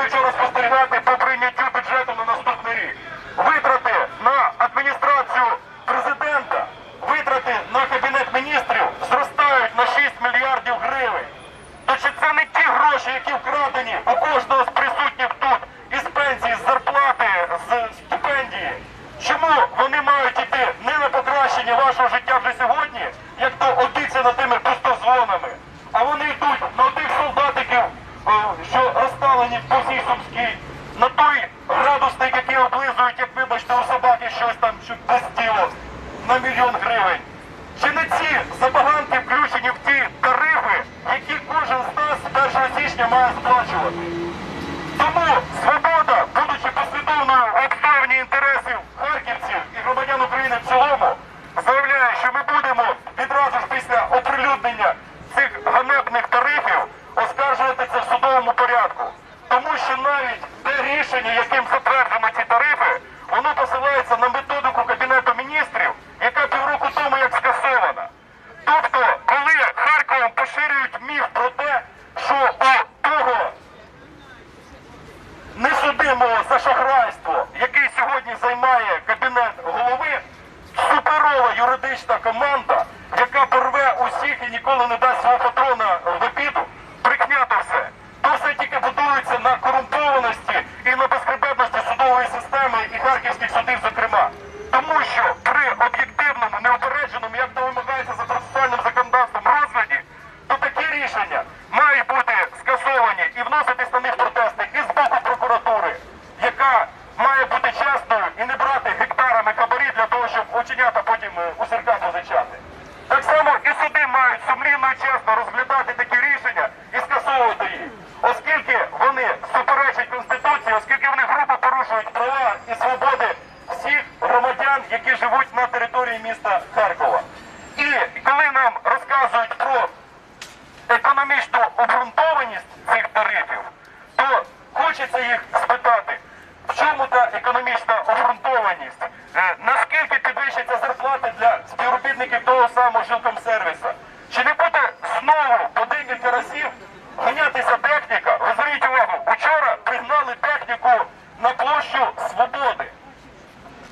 могли вчора спостерігати по прийняттю бюджету на наступний рік. Витрати на адміністрацію президента, витрати на кабінет міністрів зростають на 6 мільярдів гривень. То чи це не ті гроші, які вкрадені у кожного з присутніх тут із пенсії, з зарплати, з стипендії? Чому вони мають іти не на покращення вашого життя вже сьогодні, як то обіцяно тими пустозвонами, по на той градусник, який облизують, як вибачте, у собаки щось там, без тіло, на мільйон гривень. Чи не ці забаганки включені в ті тарифи, які кожен з нас з 1 січня має сплачувати? Тому свобода, будучи послідовною в обстоюванні інтересів харківців і громадян України в цілому, заявляє, що ми будемо відразу ж після оприлюднення цих ганебних тарифів оскаржувати це в судовому порядку. Тому що навіть те рішення, яким затверджено ці тарифи, воно посилається на методику Кабінету міністрів, яка півроку тому як скасована. Тобто, коли Харковом поширюють міф про те, що у того несудимого за шахрайство, який сьогодні займає кабінет голови, суперова юридична команда, яка порве усіх і ніколи не дасть свого патрона в обіду, прикнято все. То все тільки будується на корумпованості і на безхребетності судової системи і харківських судів, зокрема. Тому що при об'єктивному, неупередженому, як то вимагається за процесуальним законодавством розгляді, то такі рішення мають бути скасовані і вноситись на них протести і з боку прокуратури, яка має бути чесною і не брати гектарами хабарі оченята потім е, у сірка позичати. Так само і суди мають сумлінно і чесно розглядати такі рішення і скасовувати їх, оскільки вони суперечать Конституції, оскільки вони грубо порушують права і свободи всіх громадян, які живуть на території міста Харкова. І коли нам розказують про економічну обґрунтованість цих тарифів, то хочеться їх в економічна обґрунтованість? Е, Наскільки підвищаться зарплати для співробітників того самого жилкомсервіса? Чи не буде знову по декілька разів ганятися техніка? Зверніть увагу, вчора пригнали техніку на площу Свободи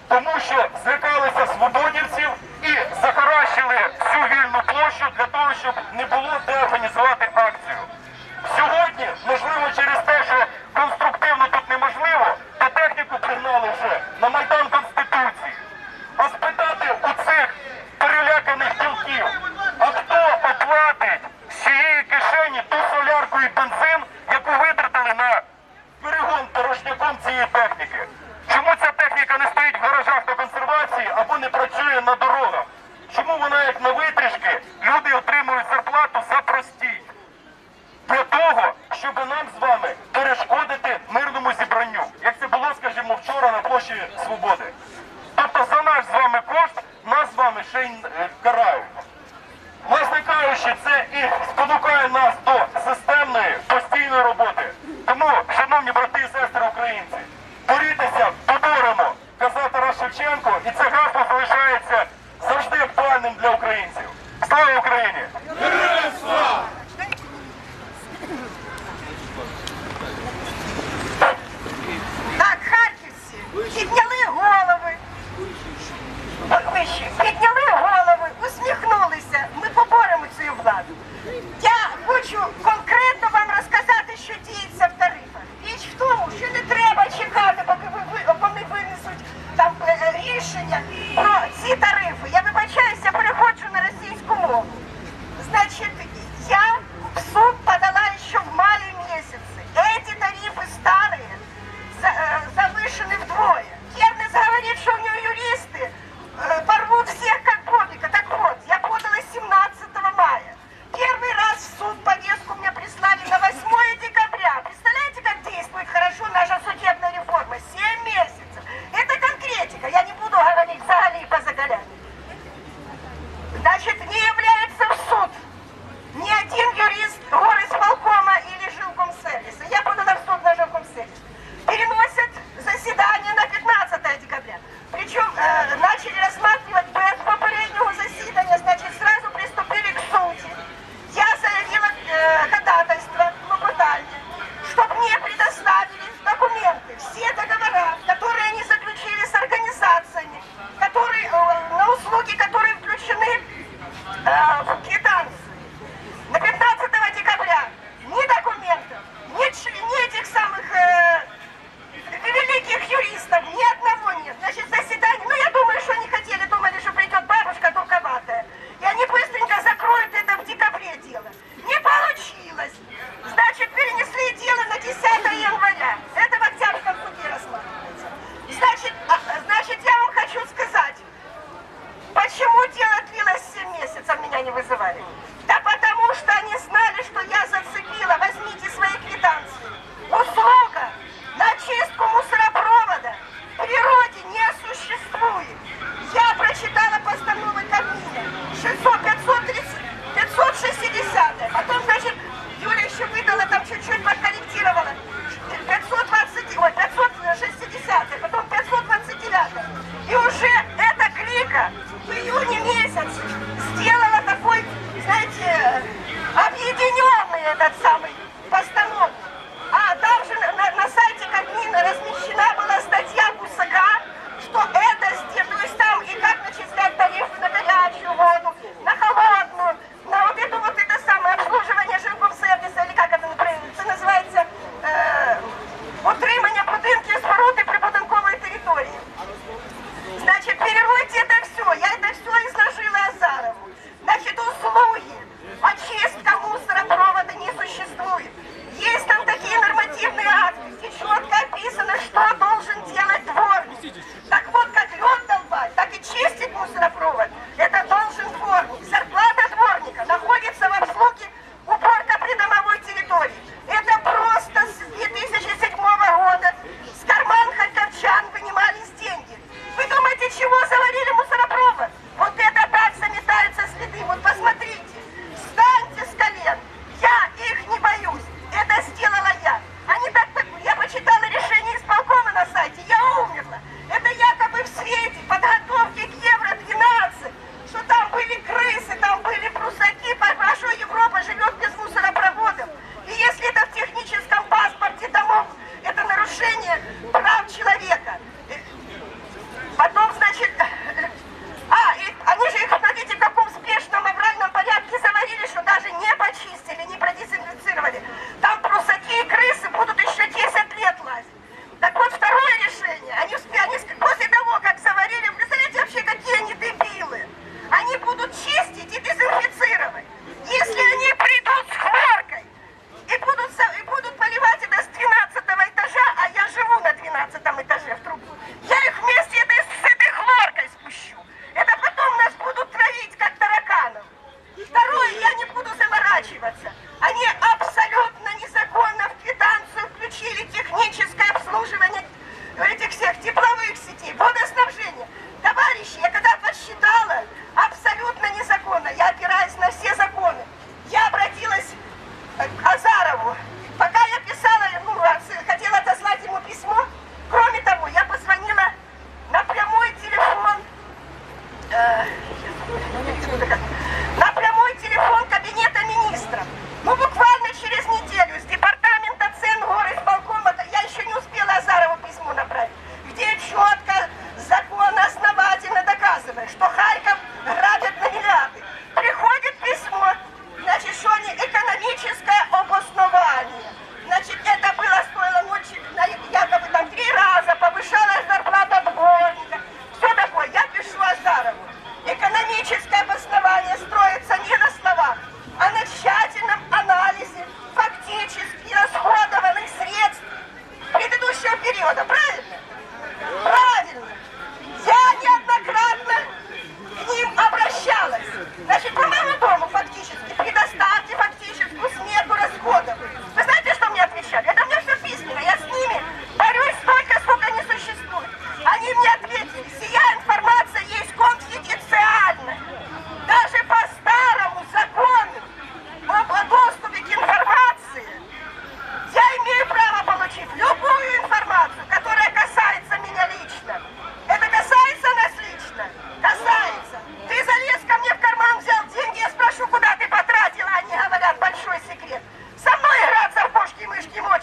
тому що злякалися свободівців і захаращили всю вільну площу для того, щоб не було де організувати акцію. Сьогодні, можливо, через те, що конструктивно тут неможливо, то техніку пригнали вже на Майдан Конституції. А спитати у цих переляканих ділків, а хто оплатить з цієї кишені ту солярку і бензин, яку витратили на перегон порожняком цієї техніки. Чому ця техніка не стоїть в гаражах на консервації або не працює на дорогах? Чому вона як на витрішки люди отримують зарплату за простій? Для того, щоб нам з вами перешкодити мирному зібранню, як це було, скажімо, вчора на площі Свободи. Тобто за наш з вами кошт нас з вами ще й е, карають. there is четко описано, что должен делать дворник. Так вот, как лед долбать, так и чистить мусоропровод.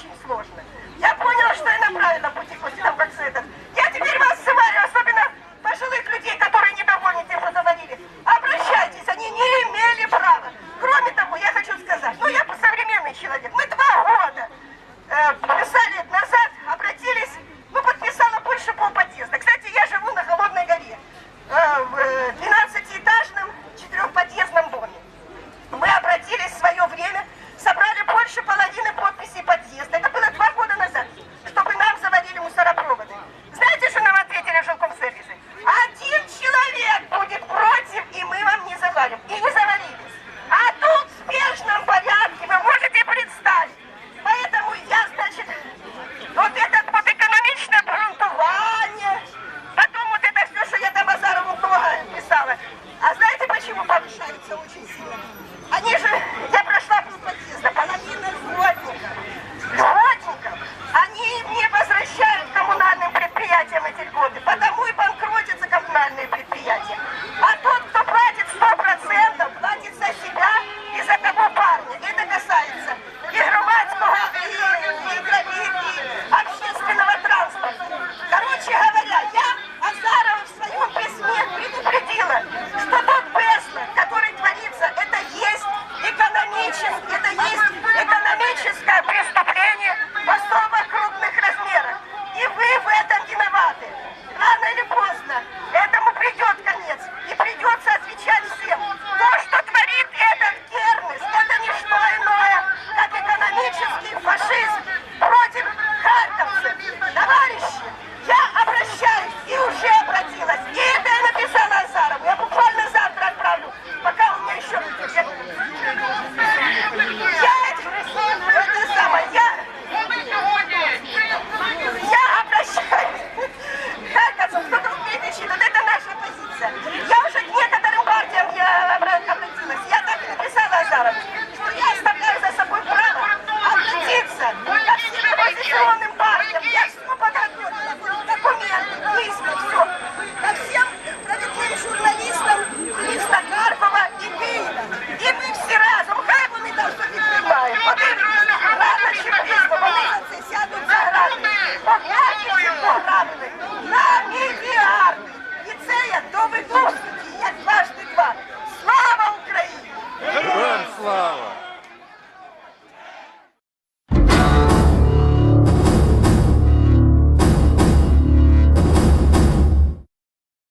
Очень сложно.